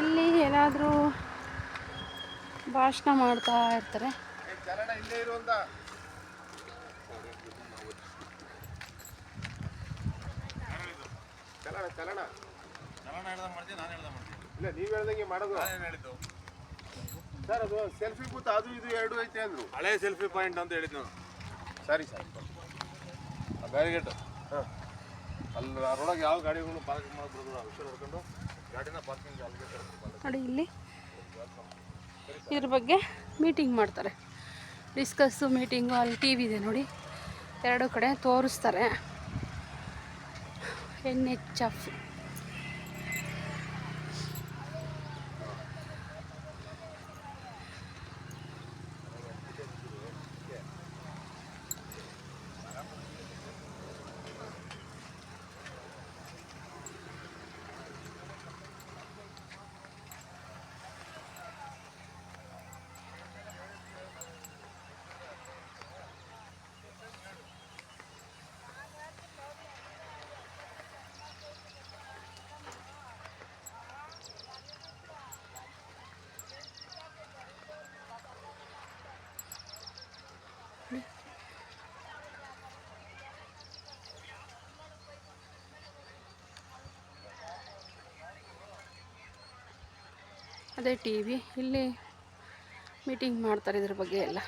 ಇಲ್ಲಿ ಏನಾದರೂ ಭಾಷಣ ಮಾಡ್ತಾ ಇರ್ತಾರೆ. ಚಲನ ಇಲ್ಲೇ ಇರುವಂತ ಚಲನ ಚಲನ ನಾನು ಹೇಳ್ದ ಮಾಡ್ತೀನಿ ನಾನು ಹೇಳ್ದ ಮಾಡ್ತೀನಿ ಇಲ್ಲ ನೀವು ಹೇಳ್ದಂಗೆ ಮಾಡೋದು ಹೇಳಿದ್ದು ಸರ್ ಅದು ಸೆಲ್ಫಿ ಬೂತ್ ಅದು ಇದು ಎರಡು ಐತೆ ಅಂದ್ರು ಹಳೆ ಸೆಲ್ಫಿ ಪಾಯಿಂಟ್ ಅಂತ ಹೇಳಿದ್ದು ನಾನು ಸರಿ ಸರ್. ಆ ಬ್ಯಾರಿಗೇಟ್. ಹಾಂ. ಅಲ್ಲಿ ರೋಡಾಗ ಯಾವ ಗಾಡಿಗಳು ಪಾರ್ಕಿಂಗ್ ಮಾಡ್ಬಿಡೋದು ಆ ವಿಷಯ ನೋಡ್ಕೊಂಡು ನೋಡಿ ಇಲ್ಲಿ ಇದ್ರ ಬಗ್ಗೆ ಮೀಟಿಂಗ್ ಮಾಡ್ತಾರೆ. ಡಿಸ್ಕಸ್ಸು ಮೀಟಿಂಗು ಅಲ್ಲಿ ಟಿ ವಿ ಇದೆ ನೋಡಿ. ಎರಡು ಕಡೆ ತೋರಿಸ್ತಾರೆ. ಎನ್ ಎಚ್ ಎಫ್ ಅದೇ ಟಿ ವಿ ಇಲ್ಲಿ ಮೀಟಿಂಗ್ ಮಾಡ್ತಾರೆ ಇದ್ರ ಬಗ್ಗೆ ಎಲ್ಲ.